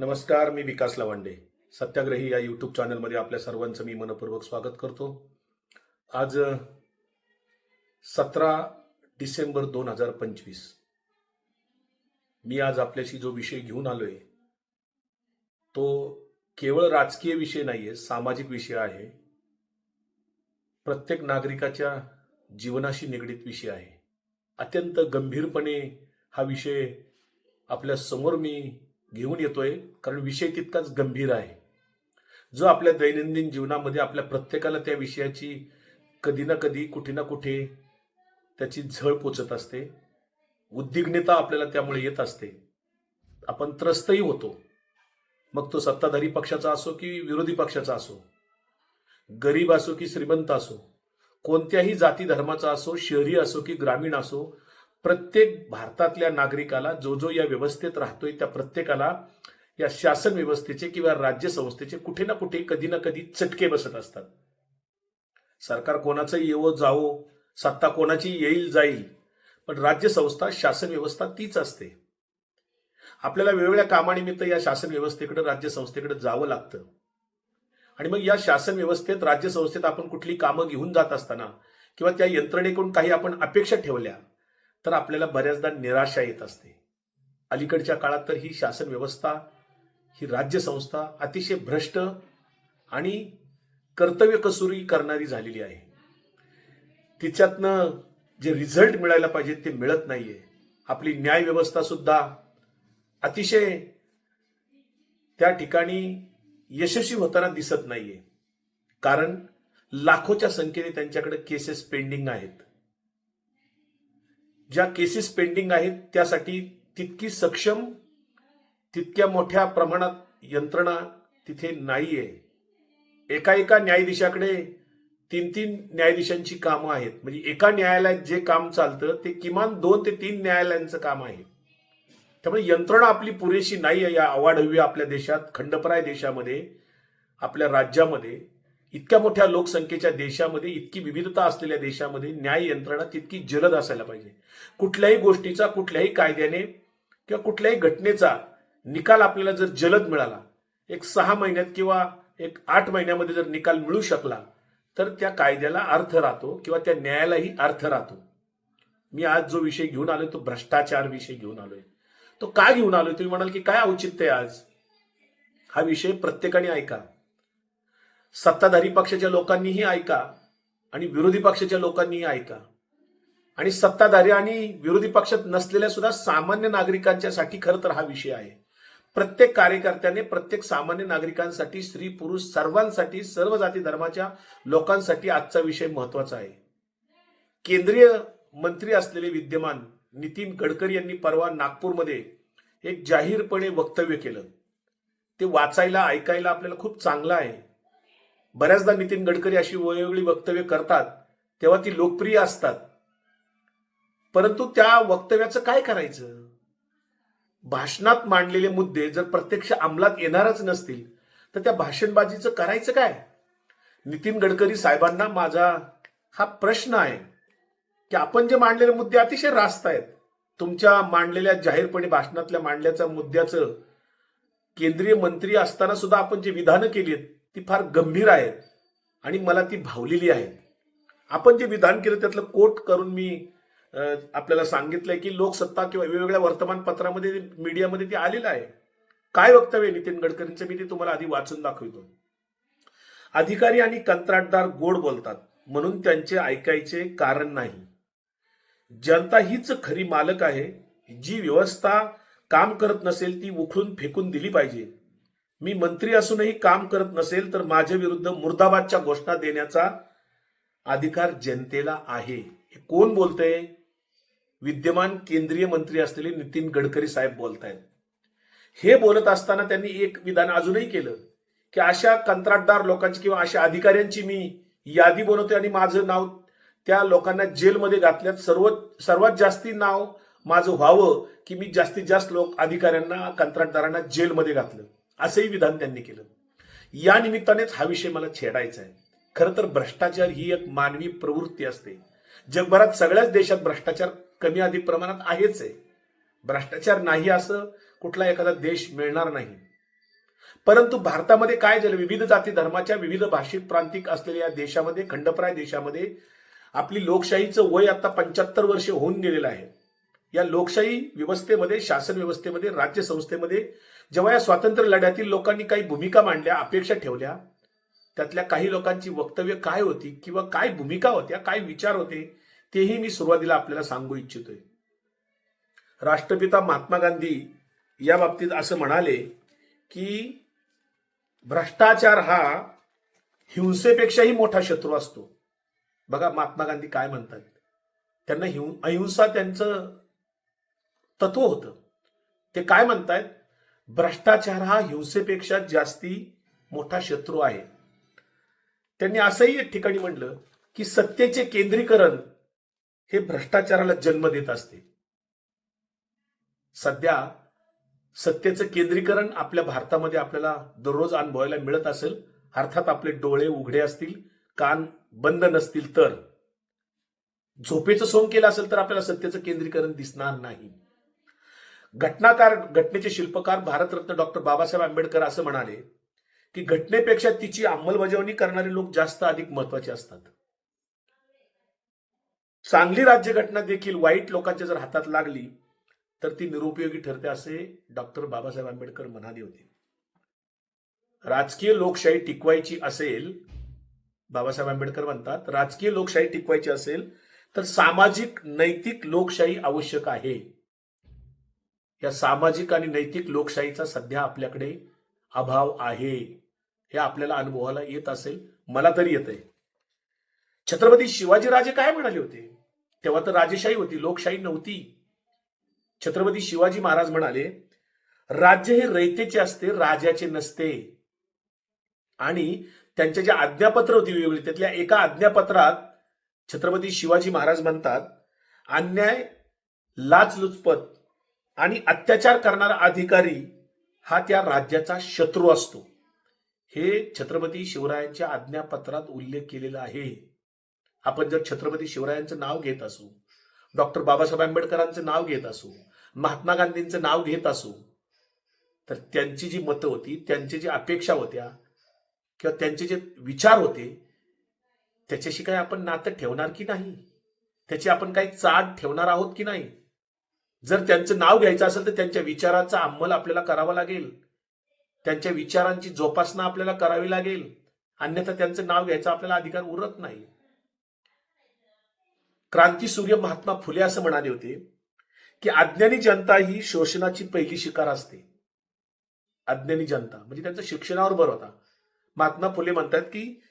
नमस्कार मी विकास लवांडे. सत्याग्रही या यूट्यूब चॅनलमध्ये आपल्या सर्वांचं मी मनपूर्वक स्वागत करतो. आज सतरा डिसेंबर दोन हजार पंचवीस. मी आज आपल्याशी जो विषय घेऊन आलोय तो केवळ राजकीय विषय नाहीये सामाजिक विषय आहे. प्रत्येक नागरिकाच्या जीवनाशी निगडीत विषय आहे. अत्यंत गंभीरपणे हा विषय आपल्यासमोर मी घेऊन येतोय कारण विषय तितकाच गंभीर आहे. जो आपल्या दैनंदिन जीवनामध्ये आपल्या प्रत्येकाला त्या विषयाची कधी ना कधी कुठे ना कुठे त्याची झळ पोचत असते. उद्विग्नता आपल्याला त्यामुळे येत असते. आपण त्रस्तही होतो. मग तो सत्ताधारी पक्षाचा असो की विरोधी पक्षाचा असो गरीब असो की श्रीमंत असो कोणत्याही जाती धर्माचा असो शहरी असो की ग्रामीण असो प्रत्येक भारतातल्या नागरिकाला जो जो या व्यवस्थेत राहतोय त्या प्रत्येकाला या शासन व्यवस्थेचे किंवा राज्य संस्थेचे कुठे ना कुठे कधी ना कधी चटके बसत असतात. सरकार कोणाचं येवो जावो सत्ता कोणाची येईल जाईल पण राज्य संस्था शासन व्यवस्था तीच असते. आपल्याला वेगवेगळ्या कामानिमित्त या शासन व्यवस्थेकडे राज्य संस्थेकडे जावं लागतं. आणि मग या शासन व्यवस्थेत राज्य संस्थेत आपण कुठली कामं घेऊन जात असताना किंवा त्या यंत्रणेकडून काही आपण अपेक्षा ठेवल्या तर आपल्याला बऱ्याचदा निराशा येत असते. अलीकडच्या काळात तर ही शासन व्यवस्था ही राज्य संस्था अतिशय भ्रष्ट आणि कर्तव्य कसुरी करणारी झालेली आहे. तिच्यातनं जे रिझल्ट मिळायला पाहिजे ते मिळत नाहीये. आपली न्याय व्यवस्था सुद्धा अतिशय त्या ठिकाणी यशस्वी होताना दिसत नाहीये. कारण लाखोच्या संख्येने त्यांच्याकडे केसेस पेंडिंग आहेत. ज्या केसेस पेंडिंग आहेत त्यासाठी तितकी सक्षम तितक्या मोठ्या प्रमाणात यंत्रणा तिथे नाहीये. एका एका न्यायाधीशाकडे तीन तीन न्यायाधीशांची कामं आहेत. म्हणजे एका न्यायालयात जे काम चालतं ते किमान दोन ते तीन न्यायालयांचं काम आहे. त्यामुळे यंत्रणा आपली पुरेशी नाही आहे या अवाढव्य आपल्या देशात खंडपराय देशामध्ये आपल्या राज्यामध्ये. इतक्या मोठ्या लोकसंख्येच्या देशामध्ये इतकी विविधता असलेल्या देशामध्ये न्याय यंत्रणा तितकी जलद असायला पाहिजे. कुठल्याही गोष्टीचा कुठल्याही कायद्याने किंवा कुठल्याही घटनेचा निकाल आपल्याला जर जलद मिळाला एक सहा महिन्यात किंवा एक आठ महिन्यामध्ये जर निकाल मिळू शकला तर त्या कायद्याला अर्थ राहतो किंवा त्या न्यायालाही अर्थ राहतो. मी आज जो विषय घेऊन आलोय तो भ्रष्टाचार विषय घेऊन आलोय. तो का घेऊन आलोय? तुम्ही म्हणाल की काय औचित्य आहे आज? हा विषय प्रत्येकाने ऐका. सत्ताधारी पक्षाच्या लोकांनीही ऐका आणि विरोधी पक्षाच्या लोकांनीही ऐका. आणि सत्ताधारी आणि विरोधी पक्षात नसलेल्या सुद्धा सामान्य नागरिकांच्यासाठी खरं तर हा विषय आहे. प्रत्येक कार्यकर्त्याने प्रत्येक सामान्य नागरिकांसाठी स्त्री पुरुष सर्वांसाठी सर्व जाती धर्माच्या लोकांसाठी आजचा विषय महत्त्वाचा आहे. केंद्रीय मंत्री असलेले विद्यमान नितीन गडकरी यांनी परवा नागपूरमध्ये एक जाहीरपणे वक्तव्य केलं. ते वाचायला ऐकायला आपल्याला खूप चांगलं आहे. बऱ्याचदा नितीन गडकरी अशी वेगवेगळी वक्तव्य करतात तेव्हा ती लोकप्रिय असतात. परंतु त्या वक्तव्याचं काय करायचं? भाषणात मांडलेले मुद्दे जर प्रत्यक्ष अंमलात येणारच नसतील तर त्या भाषणबाजीचं करायचं काय? नितीन गडकरी साहेबांना माझा हा प्रश्न आहे की आपण जे मांडलेले मुद्दे अतिशय रास्त आहेत. तुमच्या मांडलेल्या जाहीरपणे भाषणातल्या मांडल्याच्या मुद्द्याचं केंद्रीय मंत्री असताना सुद्धा आपण जे विधानं केली आहेत ती फार गंभीर आहेत आणि मला ती भावलेली आहेत. आपण जे विधान केलं त्यातलं कोट करून मी आपल्याला सांगितलंय की लोकसत्ता किंवा वेगवेगळ्या वर्तमानपत्रामध्ये मीडियामध्ये ते आलेलं आहे. काय वक्तव्य नितीन गडकरींचं? मी ते तुम्हाला आधी वाचून दाखवतो. अधिकारी आणि कंत्राटदार गोड बोलतात म्हणून त्यांचे ऐकायचे कारण नाही. जनता हीच खरी मालक आहे जी व्यवस्था काम करत नसेल ती उखळून फेकून दिली पाहिजे. मी मंत्री असूनही काम करत नसेल तर माझ्या विरुद्ध मुर्दाबादच्या घोषणा देण्याचा अधिकार जनतेला आहे. हे कोण बोलतय? विद्यमान केंद्रीय मंत्री असलेले नितीन गडकरी साहेब बोलतायत. हे बोलत असताना त्यांनी एक विधान अजूनही केलं की अशा कंत्राटदार लोकांची किंवा अशा अधिकाऱ्यांची मी यादी बनवते आणि माझं नाव त्या लोकांना जेलमध्ये घातल्यात. सर्व सर्वात जास्ती नाव माझं व्हावं की मी जास्तीत जास्त लोक अधिकाऱ्यांना कंत्राटदारांना जेलमध्ये घातलं. असंही विधान त्यांनी केलं. या निमित्तानेच हा विषय मला छेडायचा आहे. खरं तर भ्रष्टाचार ही एक मानवी प्रवृत्ती असते. जगभरात सगळ्याच देशात भ्रष्टाचार कमी अधिक प्रमाणात आहेच आहे. भ्रष्टाचार नाही असं कुठला एखादा देश मिळणार नाही. परंतु भारतामध्ये काय झालं? विविध जाती धर्माच्या विविध भाषिक प्रांतिक असलेल्या या देशामध्ये खंडप्राय देशामध्ये आपली लोकशाहीचं वय आता पंच्याहत्तर वर्ष होऊन गेलेलं आहे. या लोकशाही व्यवस्थेमध्ये शासन व्यवस्थेमध्ये राज्य संस्थेमध्ये जेव्हा या स्वातंत्र्य लढ्यातील लोकांनी काही भूमिका मांडल्या अपेक्षा ठेवल्या त्यातल्या काही लोकांची वक्तव्य काय होती किंवा काय भूमिका होत्या काय विचार होते तेही मी सुरुवातीला आपल्याला सांगू इच्छितोय. राष्ट्रपिता महात्मा गांधी या बाबतीत असं म्हणाले की भ्रष्टाचार हा हिंसेपेक्षाही मोठा शत्रू असतो. बघा महात्मा गांधी काय म्हणतात. त्यांना हिं अहिंसा त्यांचं तत्व होतं. ते काय म्हणतायत? भ्रष्टाचार हा हिंसेपेक्षा जास्ती मोठा शत्रू आहे. त्यांनी असंही एक ठिकाणी म्हटलं की सत्तेचे केंद्रीकरण हे भ्रष्टाचाराला जन्म देत असते. सध्या सत्तेचं केंद्रीकरण आपल्या भारतामध्ये आपल्याला दररोज अनुभवायला मिळत असेल. अर्थात आपले डोळे उघडे असतील कान बंद नसतील तर. झोपेचं सोंग केलं असेल तर आपल्याला सत्तेचं केंद्रीकरण दिसणार नाही. घटनाकार घटनेचे शिल्पकार भारतरत्न डॉक्टर बाबासाहेब आंबेडकर असं म्हणाले की घटनेपेक्षा तिची अंमलबजावणी करणारे लोक जास्त अधिक महत्त्वाचे असतात. चांगली राज्यघटना देखील वाईट लोकांच्या जर हातात लागली तर ती निरुपयोगी ठरते असे डॉक्टर बाबासाहेब आंबेडकर म्हणाले होते. राजकीय लोकशाही टिकवायची असेल बाबासाहेब आंबेडकर म्हणतात राजकीय लोकशाही टिकवायची असेल तर सामाजिक नैतिक लोकशाही आवश्यक आहे. या सामाजिक आणि नैतिक लोकशाहीचा सध्या आपल्याकडे अभाव आहे. हे आपल्याला अनुभवाला येत असेल मला तरी येत आहे छत्रपती शिवाजीराजे काय म्हणाले होते? तेव्हा तर राजेशाही होती लोकशाही नव्हती. छत्रपती शिवाजी महाराज म्हणाले राज्य हे रयतेचे असते राजाचे नसते. आणि त्यांच्या ज्या आज्ञापत्र होती वेगवेगळी त्यातल्या एका आज्ञापत्रात छत्रपती शिवाजी महाराज म्हणतात अन्याय लाचलुचपत आणि अत्याचार करणारा अधिकारी हा त्या राज्याचा शत्रू असतो. हे छत्रपती शिवरायांच्या आज्ञापत्रात उल्लेख केलेला आहे. आपण जर छत्रपती शिवरायांचं नाव घेत असू डॉक्टर बाबासाहेब आंबेडकरांचं नाव घेत असू महात्मा गांधींचं नाव घेत असू तर त्यांची जी मतं होती त्यांची जी अपेक्षा होत्या किंवा त्यांचे जे विचार होते त्याच्याशी काही आपण नातं ठेवणार की नाही? त्याची आपण काही चाट ठेवणार आहोत की नाही? जर त्यांचं नाव घ्यायचं असेल तर त्यांच्या विचाराचा अंमल आपल्याला करावा लागेल. त्यांच्या विचारांची जोपासना आपल्याला करावी लागेल. अन्यथा त्यांचं नाव घ्यायचा आपल्याला अधिकार उरत नाही. क्रांतीसूर्य महात्मा फुले असं म्हणाले होते की अज्ञानी जनता ही शोषणाची पहिली शिकार असते. अज्ञानी जनता म्हणजे त्यांचा शिक्षणावर भर होता. महात्मा फुले म्हणतात की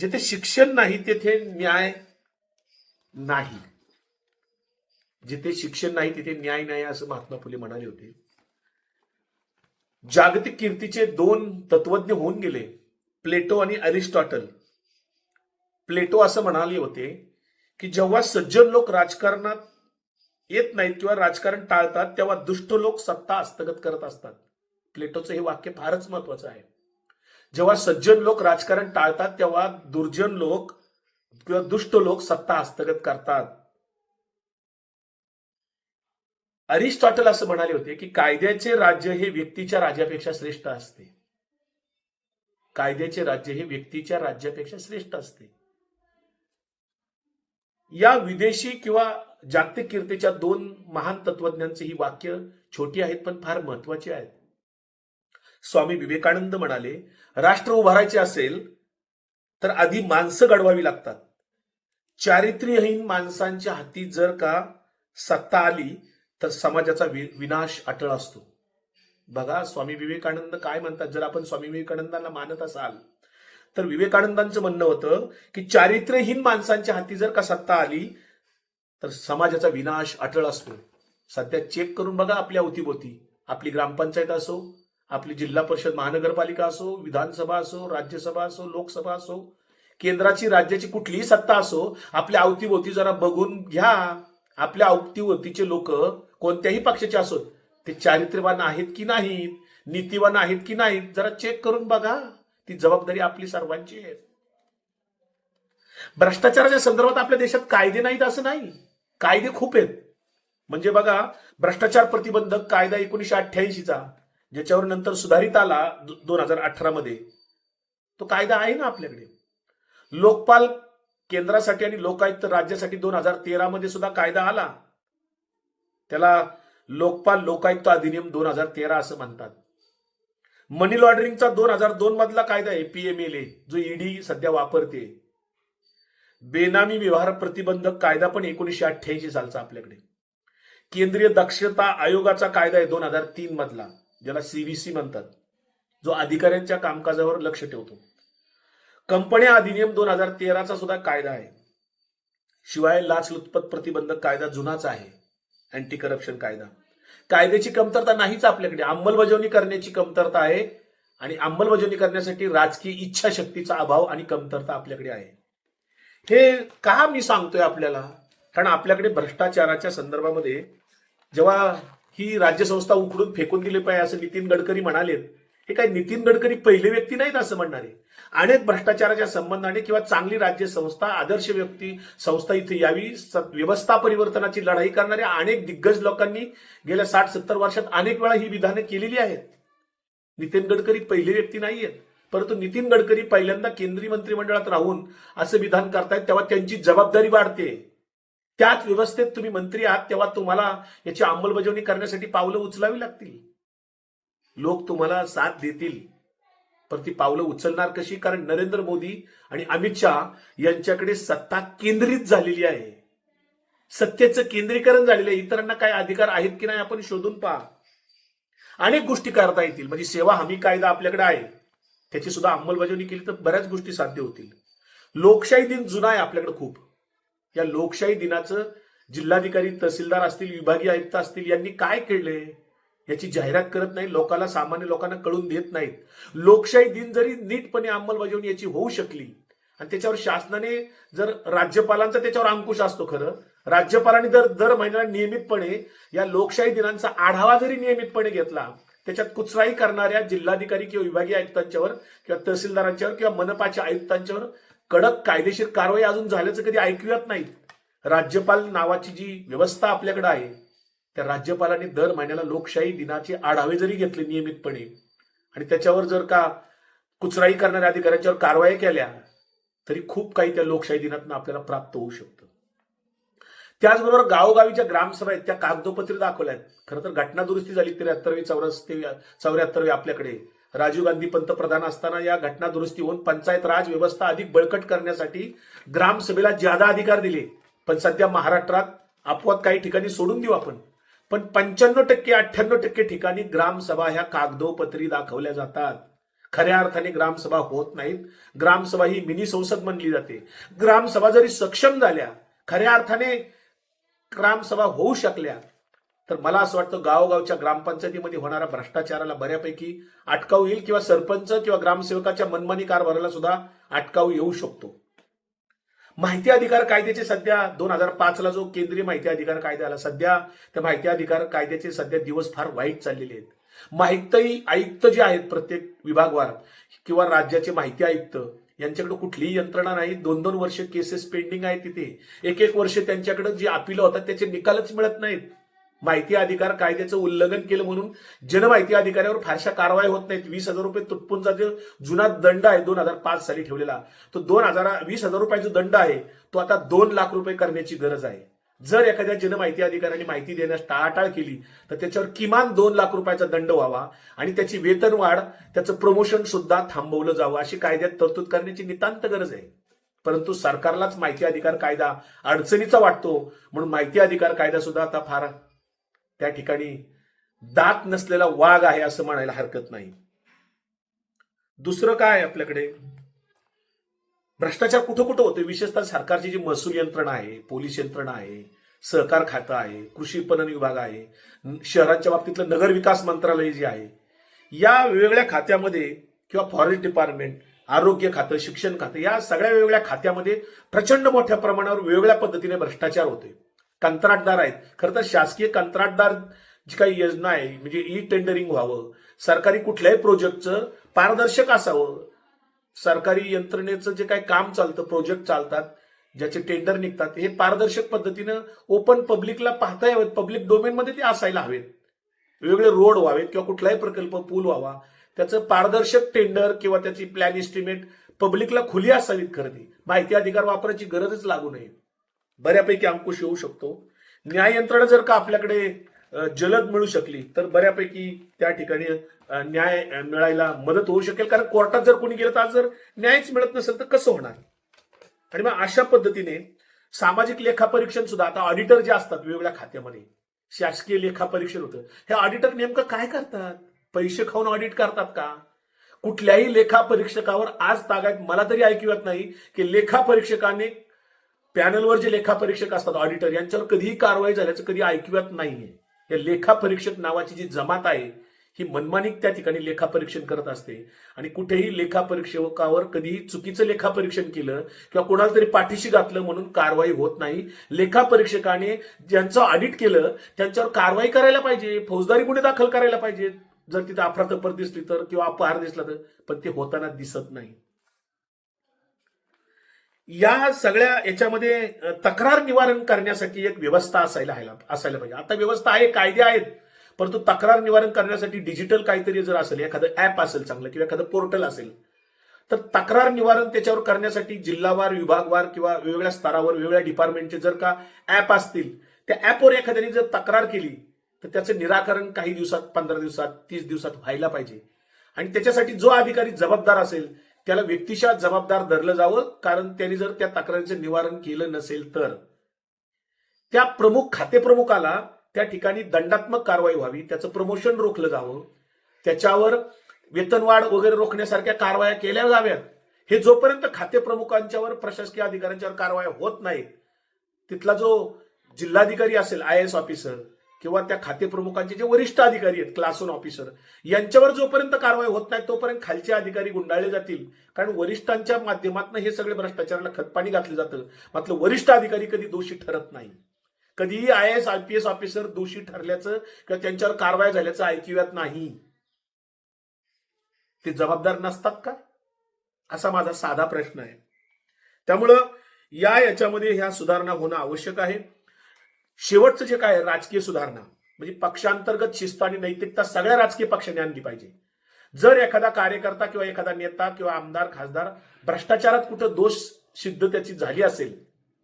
जिथे शिक्षण नाही तेथे न्याय नाही. जिथे शिक्षण नाही तिथे न्याय नाही असं महात्मा फुले म्हणाले होते. जागतिक कीर्तीचे दोन तत्वज्ञ होऊन गेले प्लेटो आणि अरिस्टॉटल. प्लेटो असं म्हणाले होते की जेव्हा सज्जन लोक राजकारणात येत नाहीत किंवा राजकारण टाळतात तेव्हा दुष्ट लोक सत्ता हस्तगत करत असतात. प्लेटोचं हे वाक्य फारच महत्वाचं आहे. जेव्हा सज्जन लोक राजकारण टाळतात तेव्हा दुर्जन लोक किंवा दुष्ट लोक सत्ता हस्तगत करतात. अरिस्टॉटल असं म्हणाले होते की कायद्याचे राज्य हे व्यक्तीच्या राज्यापेक्षा श्रेष्ठ असते. कायद्याचे राज्य हे व्यक्तीच्या राज्यापेक्षा श्रेष्ठ असते. या विदेशी किंवा जागतिक कीर्तीच्या दोन महान तत्वज्ञांची ही वाक्य छोटी आहेत पण फार महत्वाची आहेत. स्वामी विवेकानंद म्हणाले राष्ट्र उभारायचे असेल तर आधी माणसं घडवावी लागतात. चारित्र्यहीन माणसांच्या हाती जर का सत्ता आली तर समाजाचा वि- विनाश अटळ असतो. बघा स्वामी विवेकानंद काय म्हणतात? जर आपण स्वामी विवेकानंदांना मानत असाल तर विवेकानंदांचं म्हणणं होतं की चारित्र्यहीन माणसांच्या हाती जर का सत्ता आली तर समाजाचा विनाश अटळ असतो. सध्या चेक करून बघा आपल्या अवतीभोवती आपली ग्रामपंचायत असो आपली जिल्हा परिषद महानगरपालिका असो विधानसभा असो राज्यसभा असो लोकसभा असो केंद्राची राज्याची कुठलीही सत्ता असो आपल्या अवतीभोवती जरा बघून घ्या. आपल्या अवतीभोवतीचे लोक कोणत्याही पक्षाचे असोत ते चारित्र्यवान आहेत की नाहीत नीतिवान आहेत की नाहीत जरा चेक करून बघा. ती जबाबदारी आपली सर्वांची आहे. भ्रष्टाचाराच्या संदर्भात आपल्या देशात कायदे नाहीत असं नाही. कायदे खूप आहेत. म्हणजे बघा भ्रष्टाचार प्रतिबंधक कायदा एकोणीशे अठ्ठ्याऐंशीचा ज्याच्यावर नंतर सुधारित आला दोन हजार अठरा मध्ये तो कायदा आहे ना आपल्याकडे. लोकपाल केंद्रासाठी आणि लोकायुक्त राज्यासाठी दोन हजार तेरा मध्ये सुद्धा कायदा आला. त्याला लोकपाल लोकायुक्त अधिनियम दोन हजार तेरा असं म्हणतात. मनी लॉन्ड्रिंगचा दोन हजार दोन मधला कायदा आहे पीएमएलए जो ईडी सध्या वापरते. बेनामी व्यवहार प्रतिबंधक कायदा पण एकोणीसशे अठ्ठ्याऐंशी सालचा आपल्याकडे. केंद्रीय दक्षता आयोगाचा कायदा आहे दोन हजार तीन मधला ज्याला सीबीसी म्हणतात. जो अधिकाऱ्यांच्या कामकाजावर लक्ष ठेवतो. कंपन्या अधिनियम दोन हजार तेराचा सुद्धा कायदा आहे. शिवाय लाचलुचपत प्रतिबंधक कायदा जुनाच आहे. अँटी करप्शन कायदा. कायद्याची कमतरता नाहीच आपल्याकडे. अंमलबजावणी करण्याची कमतरता आहे आणि अंमलबजावणी करण्यासाठी राजकीय इच्छाशक्तीचा अभाव आणि कमतरता आपल्याकडे आहे. हे का मी सांगतोय आपल्याला? कारण आपल्याकडे भ्रष्टाचाराच्या संदर्भामध्ये जेव्हा ही राज्यसंस्था उकडून फेकून दिली पाहिजे असं नितीन गडकरी म्हणालेत हे काय नितीन गडकरी पहिले व्यक्ती नाहीत असं म्हणणारे. अनेक भ्रष्टाचाराच्या संबंधाने किंवा चांगली राज्य संस्था आदर्श व्यक्ती संस्था इथे यावी स- व्यवस्था परिवर्तनाची लढाई करणाऱ्या अनेक दिग्गज लोकांनी गेल्या साठ सत्तर वर्षात अनेक वेळा ही विधानं केलेली आहेत. नितीन गडकरी पहिली व्यक्ती नाही आहेत परंतु नितीन गडकरी पहिल्यांदा केंद्रीय मंत्रिमंडळात राहून असं विधान करतायत तेव्हा त्यांची जबाबदारी वाढते. त्याच व्यवस्थेत तुम्ही मंत्री आहात तेव्हा तुम्हाला याची अंमलबजावणी करण्यासाठी पावलं उचलावी लागतील. लोक तुम्हाला साथ देतील. पण ती पावलं उचलणार कशी? कारण नरेंद्र मोदी आणि अमित शहा यांच्याकडे सत्ता केंद्रित झालेली आहे. सत्तेचं केंद्रीकरण झालेलं आहे. इतरांना काय अधिकार आहेत की नाही आपण शोधून पहा. अनेक गोष्टी करता येतील. म्हणजे सेवा हमी कायदा आपल्याकडे आहे. त्याची सुद्धा अंमलबजावणी केली तर बऱ्याच गोष्टी साध्य होतील. लोकशाही दिन जुना आहे आपल्याकडे खूप. या लोकशाही दिनाचं जिल्हाधिकारी तहसीलदार असतील विभागीय आयुक्त असतील यांनी काय केलंय? याची जाहिरात करत नाही लोकांना सामान्य लोकांना कळून देत नाहीत. लोकशाही दिन जरी नीटपणे अंमलबजावणी याची होऊ शकली आणि त्याच्यावर शासनाने जर राज्यपालांचा त्याच्यावर अंकुश असतो खरं राज्यपालांनी जर दर महिन्याला नियमितपणे या लोकशाही दिनांचा आढावा जरी नियमितपणे घेतला त्याच्यात कुचराई करणाऱ्या जिल्हाधिकारी किंवा विभागीय आयुक्तांच्यावर किंवा तहसीलदारांच्यावर किंवा मनपाच्या आयुक्तांच्यावर कडक कायदेशीर कारवाई अजून झाल्याचं कधी ऐकूयात नाही राज्यपाल नावाची जी व्यवस्था आपल्याकडे आहे त्या राज्यपालांनी दर महिन्याला लोकशाही दिनाचे आढावे जरी घेतले नियमितपणे आणि त्याच्यावर जर का कुचराई करणाऱ्या अधिकाऱ्यांच्यावर कारवाई केल्या तरी खूप काही त्या लोकशाही दिनातून आपल्याला प्राप्त होऊ शकतं. त्याचबरोबर गावोगावीच्या ग्रामसभा आहेत त्या कागदोपत्री दाखवल्या आहेत. खरं तर घटना दुरुस्ती झाली त्र्याहत्तरवी चौऱ्याहत्तरवी चौऱ्याहत्तरवी आपल्याकडे. राजीव गांधी पंतप्रधान असताना या घटना दुरुस्ती होऊन पंचायत राज व्यवस्था अधिक बळकट करण्यासाठी ग्रामसभेला ज्यादा अधिकार दिले. पण सध्या महाराष्ट्रात अपवाद काही ठिकाणी सोडून देऊ आपण. पण पंच्याण्णव टक्के अठ्ठ्याण्णव टक्के ठिकाणी ग्रामसभा ह्या कागदोपत्री दाखवल्या जातात. खऱ्या अर्थाने ग्रामसभा होत नाहीत. ग्रामसभा ही मिनी संसद म्हणली जाते. ग्रामसभा जरी सक्षम झाल्या खऱ्या अर्थाने ग्रामसभा होऊ शकल्या तर मला असं वाटतं गावोगावच्या ग्रामपंचायतीमध्ये होणाऱ्या भ्रष्टाचाराला बऱ्यापैकी अटकाव येईल किंवा सरपंच किंवा ग्रामसेवकाच्या मनमानी कारभाराला सुद्धा अटकाव येऊ शकतो. माहिती अधिकार कायद्याचे सध्या दोन हजार पाचला जो केंद्रीय माहिती अधिकार कायदा आला सध्या त्या माहिती अधिकार कायद्याचे सध्या दिवस फार वाईट चाललेले आहेत. माहिती आयुक्त जे आहेत प्रत्येक विभागवार किंवा राज्याचे माहिती आयुक्त यांच्याकडे कुठलीही यंत्रणा नाही. दोन दोन वर्ष केसेस पेंडिंग आहेत तिथे. एक एक वर्ष त्यांच्याकडे जी अपिलं होतात त्याचे निकालच मिळत नाहीत. माहिती अधिकार कायद्याचं उल्लंघन केलं म्हणून जनमाहिती अधिकाऱ्यावर फारशा कारवाई होत नाहीत. वीस हजार रुपये तुटपुंजा जो जुना दंड आहे दोन हजार पाच साली ठेवलेला. तो दोन हजार वीस हजार रुपये जो दंड आहे तो आता दोन लाख रुपये करण्याची गरज आहे. जर एखाद्या जनमाहिती अधिकाऱ्याने माहिती देण्यास टाळाटाळ केली तर त्याच्यावर किमान दोन लाख रुपयाचा दंड व्हावा आणि त्याची वेतनवाढ त्याचं प्रमोशन सुद्धा थांबवलं जावं अशी कायद्यात तरतूद करण्याची नितांत गरज आहे. परंतु सरकारलाच माहिती अधिकार कायदा अडचणीचा वाटतो म्हणून माहिती अधिकार कायदा सुद्धा आता फार त्या ठिकाणी दात नसलेला वाघ आहे असं म्हणायला हरकत नाही. दुसरं काय आहे आपल्याकडे? भ्रष्टाचार कुठं कुठं होते विशेषतः सरकारची जी महसूल यंत्रणा आहे पोलीस यंत्रणा आहे सहकार खातं आहे कृषी पणन विभाग आहे शहरांच्या बाबतीतलं नगर विकास मंत्रालय जे आहे या वेगवेगळ्या खात्यामध्ये किंवा फॉरेस्ट डिपार्टमेंट आरोग्य खातं शिक्षण खातं या सगळ्या वेगवेगळ्या खात्यामध्ये प्रचंड मोठ्या प्रमाणावर वेगवेगळ्या पद्धतीने भ्रष्टाचार होते कंत्राटदार आहेत. खरं तर शासकीय कंत्राटदार जी काही योजना आहे म्हणजे ई टेंडरिंग व्हावं सरकारी कुठल्याही प्रोजेक्टचं पारदर्शक असावं सरकारी यंत्रणेचं जे काही काम चालतं प्रोजेक्ट चालतात ज्याचे टेंडर निघतात हे पारदर्शक पद्धतीनं ओपन पब्लिकला पाहता यावेत पब्लिक डोमेनमध्ये ते असायला हवेत. वेगवेगळे रोड व्हावेत किंवा कुठलाही प्रकल्प पूल व्हावा त्याचं पारदर्शक टेंडर किंवा त्याची प्लॅन इस्टिमेट पब्लिकला खुली असावीत खरं ती. माहिती अधिकार वापरायची गरजच लागू नये. बऱ्यापैकी अंकुश येऊ शकतो. न्याय यंत्रणा जर का आपल्याकडे जलद मिळू शकली तर बऱ्यापैकी त्या ठिकाणी न्याय मिळायला मदत होऊ शकेल. कारण कोर्टात जर कोणी गेलं तर आज जर न्यायच मिळत नसेल तर कसं होणार? आणि मग अशा पद्धतीने सामाजिक लेखापरीक्षण सुद्धा आता ऑडिटर जे असतात वेगवेगळ्या खात्यामध्ये शासकीय लेखापरीक्षण होतं. हे ऑडिटर नेमकं काय करतात? पैसे खाऊन ऑडिट करतात का? कुठल्याही लेखापरीक्षकावर आज तागायत मला तरी ऐकू येत नाही की लेखापरीक्षकाने पॅनलवर जे लेखापरीक्षक असतात ऑडिटर यांच्यावर कधीही कारवाई झाल्याचं कधी ऐकू नाहीये. या लेखापरीक्षक नावाची जी जमात आहे ही मनमानिक त्या ठिकाणी लेखापरीक्षण करत असते. आणि कुठेही लेखापरीक्षकावर कधीही चुकीचं लेखापरीक्षण केलं किंवा कोणाला तरी पाठीशी घातलं म्हणून कारवाई होत नाही. लेखापरीक्षकाने ज्यांचं ऑडिट केलं त्यांच्यावर कारवाई करायला पाहिजे फौजदारी गुन्हे दाखल करायला पाहिजे जर तिथं अफरातफर दिसली तर किंवा अपहार दिसला तर पण ते होताना दिसत नाही. या सगळ्या याच्यामध्ये तक्रार निवारण करण्यासाठी एक व्यवस्था असायला हयला- असायला पाहिजे. आता व्यवस्था आहे कायदे आहेत परंतु तक्रार निवारण करण्यासाठी डिजिटल काहीतरी जर असेल एखादं ऍप असेल चांगलं किंवा एखादं पोर्टल असेल तर तक्रार निवारण त्याच्यावर करण्यासाठी जिल्हावार विभागवार किंवा वेगवेगळ्या स्तरावर वेगवेगळ्या डिपार्टमेंटचे जर का ऍप असतील त्या ऍपवर एखाद्याने जर तक्रार केली तर त्याचं निराकरण काही दिवसात पंधरा दिवसात तीस दिवसात व्हायला पाहिजे. आणि त्याच्यासाठी जो अधिकारी जबाबदार असेल त्याला व्यक्तिशः जबाबदार धरलं जावं कारण त्यांनी जर त्या तक्रारीचं निवारण केलं नसेल तर. त्या प्रमुख खातेप्रमुखाला त्या ठिकाणी दंडात्मक कारवाई व्हावी त्याचं प्रमोशन रोखलं जावं. त्याच्यावर वेतनवाढ वगैरे रोखण्यासारख्या कारवाया केल्या जाव्यात. हे जोपर्यंत खातेप्रमुखांच्यावर प्रशासकीय अधिकाऱ्यांच्यावर कारवाया होत नाहीत तिथला जो जिल्हाधिकारी असेल आय एस ऑफिसर किंवा त्या खातेप्रमुखांचे जे वरिष्ठ अधिकारी आहेत क्लास वन ऑफिसर यांच्यावर जोपर्यंत कारवाई होत नाही तोपर्यंत खालचे अधिकारी गुंडाळले जातील. कारण वरिष्ठांच्या माध्यमातून हे सगळे भ्रष्टाचाराला खतपाणी घातलं जातं. मात्र वरिष्ठ अधिकारी कधी दोषी ठरत नाही. कधीही I S I P S officer दोषी ठरल्याचं किंवा त्यांच्यावर कारवाई झाल्याचं ऐकिव्यात नाही. ते जबाबदार नसतात का? असा माझा साधा प्रश्न आहे. त्यामुळं या याच्यामध्ये ह्या सुधारणा होणं आवश्यक आहे. शेवटचं जे काय राजकीय सुधारणा म्हणजे पक्षांतर्गत शिस्त आणि नैतिकता सगळ्या राजकीय पक्षांनी आणली पाहिजे. जर एखादा कार्यकर्ता किंवा एखादा नेता किंवा आमदार खासदार भ्रष्टाचारात कुठं दोष सिद्ध त्याची झाली असेल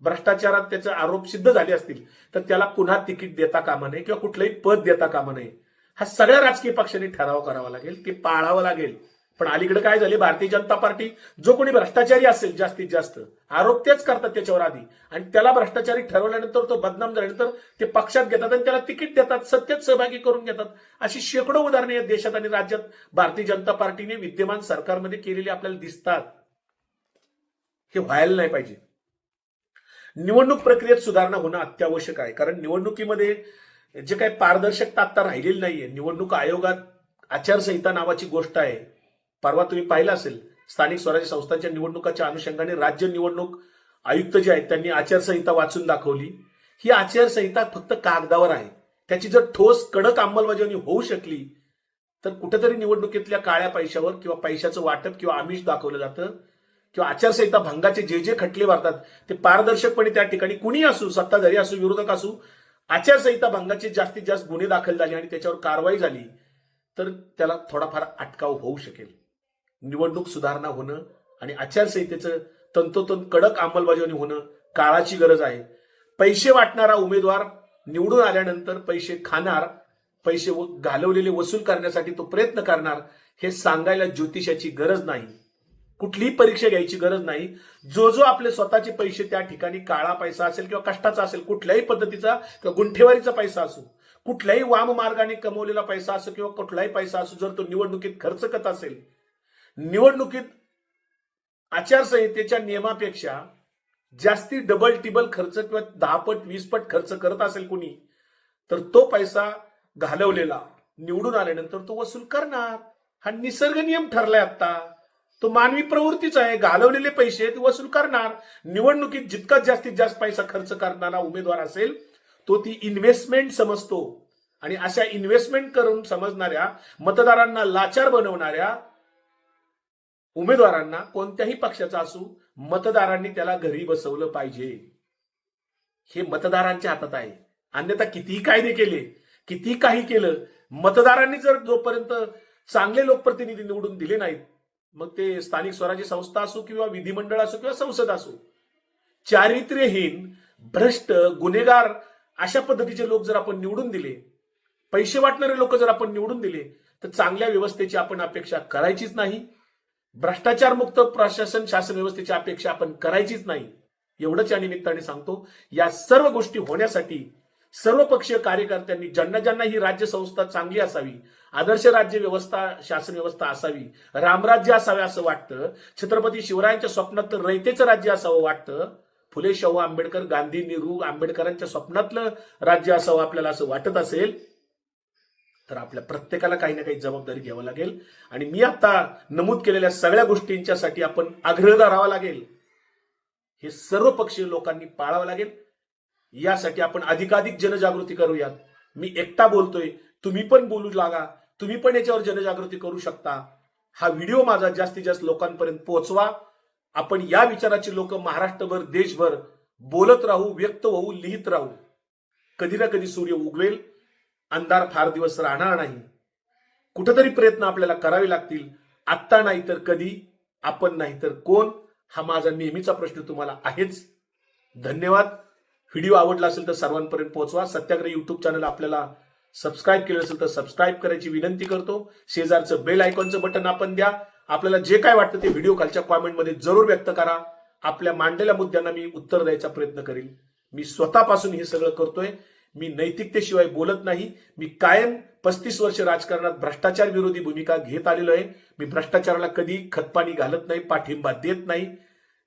भ्रष्टाचारात त्याचे आरोप सिद्ध झाले असतील तर त्याला पुन्हा तिकीट देता कामा नये किंवा कुठलंही पद देता कामा नये. हा सगळ्या राजकीय पक्षांनी ठराव करावा लागेल ते पाळावं लागेल. पण अलीकडे काय झाले? भारतीय जनता पार्टी जो कोणी भ्रष्टाचारी असेल जास्तीत जास्त आरोप तेच करतात त्याच्यावर आधी. आणि त्याला भ्रष्टाचारी ठरवल्यानंतर तो बदनाम झाल्यानंतर ते पक्षात घेतात आणि त्याला तिकीट देतात सत्तेत सहभागी करून घेतात. अशी शेकडो उदाहरणे या देशात आणि राज्यात भारतीय जनता पार्टीने विद्यमान सरकारमध्ये केलेली आपल्याला दिसतात. हे व्हायला नाही पाहिजे. निवडणूक प्रक्रियेत सुधारणा होणं अत्यावश्यक आहे. कारण निवडणुकीमध्ये जे काही पारदर्शकता आता राहिलेली नाहीये. निवडणूक आयोगात आचारसंहिता नावाची गोष्ट आहे. परवा तुम्ही पाहिलं असेल स्थानिक स्वराज्य संस्थांच्या निवडणुकाच्या अनुषंगाने राज्य निवडणूक आयुक्त जे आहेत त्यांनी आचारसंहिता वाचून दाखवली. ही आचारसंहिता फक्त कागदावर आहे. त्याची जर ठोस कडक अंमलबजावणी होऊ शकली तर कुठेतरी निवडणुकीतल्या काळ्या पैशावर किंवा पैशाचं वाटप किंवा आमिष दाखवलं जातं किंवा आचारसंहिता भंगाचे जे जे खटले वाढतात ते पारदर्शकपणे त्या ठिकाणी कुणी असू सत्ताधारी असू विरोधक असू आचारसंहिता भंगाचे जास्तीत जास्त गुन्हे दाखल झाले आणि त्याच्यावर कारवाई झाली तर त्याला थोडाफार अटकाव होऊ शकेल. निवडणूक सुधारणा होणं आणि आचारसंहितेचं तंतोतंत कडक अंमलबजावणी होणं काळाची गरज आहे. पैसे वाटणारा उमेदवार निवडून आल्यानंतर पैसे खाणार पैसे व- घालवलेले वसूल करण्यासाठी तो प्रयत्न करणार हे सांगायला ज्योतिषाची गरज नाही. कुठलीही परीक्षा घ्यायची गरज नाही. जो जो आपले स्वतःचे पैसे त्या ठिकाणी काळा पैसा असेल किंवा कष्टाचा असेल कुठल्याही पद्धतीचा किंवा गुंठेवारीचा पैसा असो कुठल्याही वाम मार्गाने कमवलेला पैसा असो किंवा कुठलाही पैसा असो जर तो निवडणुकीत खर्च करत असेल निवडणुकीत आचारसंहितेच्या नियमापेक्षा जास्ती डबल टिबल खर्च किंवा दहा पट वीस पट खर्च करत असेल कोणी तर तो पैसा घालवलेला निवडून आल्यानंतर तो वसूल करणार. हा निसर्ग नियम ठरलाय आता तो मानवी प्रवृत्तीच आहे. घालवलेले पैसे ते वसूल करणार. निवडणुकीत जितका जास्तीत जास्त पैसा खर्च करणारा उमेदवार असेल तो ती इन्व्हेस्टमेंट समजतो. आणि अशा इन्व्हेस्टमेंट करून समजणाऱ्या मतदारांना लाचार बनवणाऱ्या उमेदवारांना कोणत्याही पक्षाचा असू मतदारांनी त्याला घरी बसवलं पाहिजे. हे मतदारांच्या हातात आहे. अन्यथा कितीही कायदे केले किती काही केलं मतदारांनी जर जोपर्यंत चांगले लोकप्रतिनिधी निवडून दिले नाहीत मग ते स्थानिक स्वराज्य संस्था असो किंवा विधिमंडळ असो किंवा संसद असो चारित्र्यहीन भ्रष्ट गुन्हेगार अशा पद्धतीचे लोक जर आपण निवडून दिले पैसे वाटणारे लोक जर आपण निवडून दिले तर चांगल्या व्यवस्थेची आपण अपेक्षा करायचीच नाही. भ्रष्टाचार मुक्त प्रशासन शासन व्यवस्थेची अपेक्षा आपण करायचीच नाही एवढंच या निमित्ताने सांगतो. या सर्व गोष्टी होण्यासाठी सर्व पक्षीय कार्यकर्त्यांनी ज्यांना ज्यांना ही राज्य संस्था चांगली असावी आदर्श राज्य व्यवस्था शासन व्यवस्था असावी रामराज्य असावे असं वाटतं छत्रपती शिवरायांच्या स्वप्नातलं रयतेचं राज्य असावं वाटतं फुले शाहू आंबेडकर गांधी नेहरू आंबेडकरांच्या स्वप्नातलं राज्य असावं आपल्याला असं वाटत असेल तर आपल्या प्रत्येकाला काही ना काही जबाबदारी घ्यावं लागेल. आणि मी आता नमूद केलेल्या सगळ्या गोष्टींच्यासाठी आपण आग्रह धरावा लागेल. हे सर्व पक्षीय लोकांनी पाळावं लागेल. यासाठी आपण अधिकाधिक जनजागृती करूयात. मी एकटा बोलतोय. तुम्ही पण बोलू लागा. तुम्ही पण याच्यावर जनजागृती करू शकता. हा व्हिडिओ माझा जास्तीत जास्त लोकांपर्यंत पोहोचवा. आपण या विचाराची लोक महाराष्ट्रभर देशभर बोलत राहू व्यक्त होऊ लिहित राहू. कधी ना कधी सूर्य उगवेल. अंधार फार दिवस राहणार नाही. कुठेतरी प्रयत्न आपल्याला करावे लागतील. आत्ता नाही तर कधी आपण नाही तर कोण हा माझा नेहमीचा प्रश्न तुम्हाला आहेच. धन्यवाद. व्हिडिओ आवडला असेल तर सर्वांपर्यंत पोहोचवा. सत्याग्रह युट्यूब चॅनल आपल्याला सबस्क्राईब केलं असेल तर सबस्क्राईब करायची विनंती करतो. शेजारचं बेल आयकॉनचं बटन आपण द्या. आपल्याला जे काय वाटतं ते व्हिडिओ खालच्या कॉमेंटमध्ये जरूर व्यक्त करा. आपल्या मांडलेल्या मुद्द्यांना मी उत्तर द्यायचा प्रयत्न करेल मी स्वतःपासून हे सगळं करतोय. मी नैतिकतेशिवाय बोलत नाही. मी कायम पस्तीस वर्ष राजकारणात भ्रष्टाचार विरोधी भूमिका घेत आलेलो आहे. मी भ्रष्टाचाराला कधी खतपाणी घालत नाही पाठिंबा देत नाही.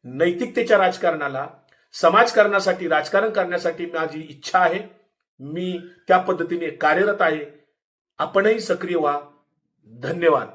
नैतिकतेच्या राजकारणाला समाजकारणासाठी राजकारण करण्यासाठी माझी इच्छा आहे. मी त्या पद्धतीने कार्यरत आहे. आपणही सक्रिय व्हा. धन्यवाद.